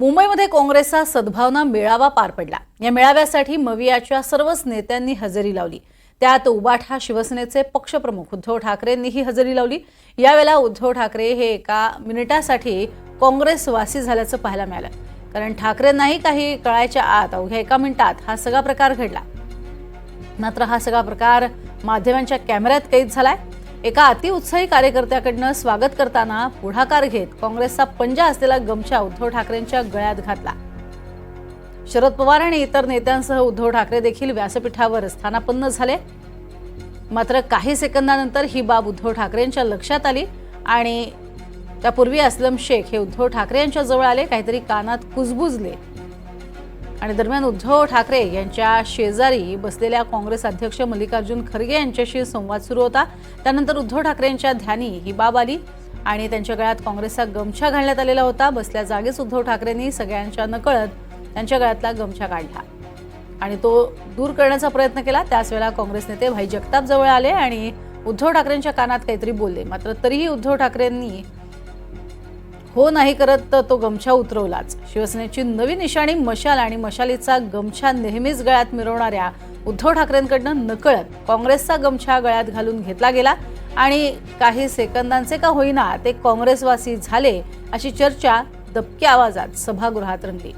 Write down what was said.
मुंबईमध्ये काँग्रेसचा सद्भावना मेळावा पार पडला. या मेळाव्यासाठी मवियाच्या सर्वच नेत्यांनी हजेरी लावली. त्यात उबाठा शिवसेनेचे पक्षप्रमुख उद्धव ठाकरेंनीही हजेरी लावली. यावेळेला उद्धव ठाकरे हे एका मिनिटासाठी काँग्रेसवासी झाल्याचं पाहायला मिळालं. कारण ठाकरेंनाही काही कळायच्या आत अवघ्या एका मिनिटात हा सगळा प्रकार घडला. मात्र हा सगळा प्रकार माध्यमांच्या कॅमेऱ्यात कैद झालाय. एका अतिउत्साही कार्यकर्त्याकडनं स्वागत करताना पुढाकार घेत काँग्रेसचा पंजा असलेला गमछा उद्धव ठाकरेंच्या गळ्यात घातला. शरद पवार आणि इतर नेत्यांसह उद्धव ठाकरे देखील व्यासपीठावर स्थानापन्न झाले. मात्र काही सेकंदानंतर ही बाब उद्धव ठाकरेंच्या लक्षात आली आणि त्यापूर्वी असलम शेख हे उद्धव ठाकरे यांच्या जवळ आले काहीतरी कानात कुजबुजले. आणि दरम्यान उद्धव ठाकरे यांच्या शेजारी बसलेल्या काँग्रेस अध्यक्ष मल्लिकार्जुन खरगे यांच्याशी संवाद सुरू होता. त्यानंतर उद्धव ठाकरे यांच्या ध्यानी ही बाब आली आणि त्यांच्या गळ्यात काँग्रेसचा गमछा घालण्यात आलेला होता. बसल्या जागीच उद्धव ठाकरेंनी सगळ्यांच्या नकळत त्यांच्या गळ्यातला गमछा काढला आणि तो दूर करण्याचा प्रयत्न केला. त्याच वेळेला काँग्रेस नेते भाई जगताप जवळ आले आणि उद्धव ठाकरेंच्या कानात काहीतरी बोलले. मात्र तरीही उद्धव ठाकरेंनी हो नाही करत तर तो गमछा उतरवलाच. शिवसेनेची नवी निशाणी मशाल आणि मशालीचा गमछा नेहमीच गळ्यात मिरवणाऱ्या उद्धव ठाकरेंकडनं नकळत काँग्रेसचा गमछा गळ्यात घालून घेतला गेला आणि काही सेकंदांचे का होईना ते काँग्रेसवासी झाले अशी चर्चा दबक्या आवाजात सभागृहात रंगली.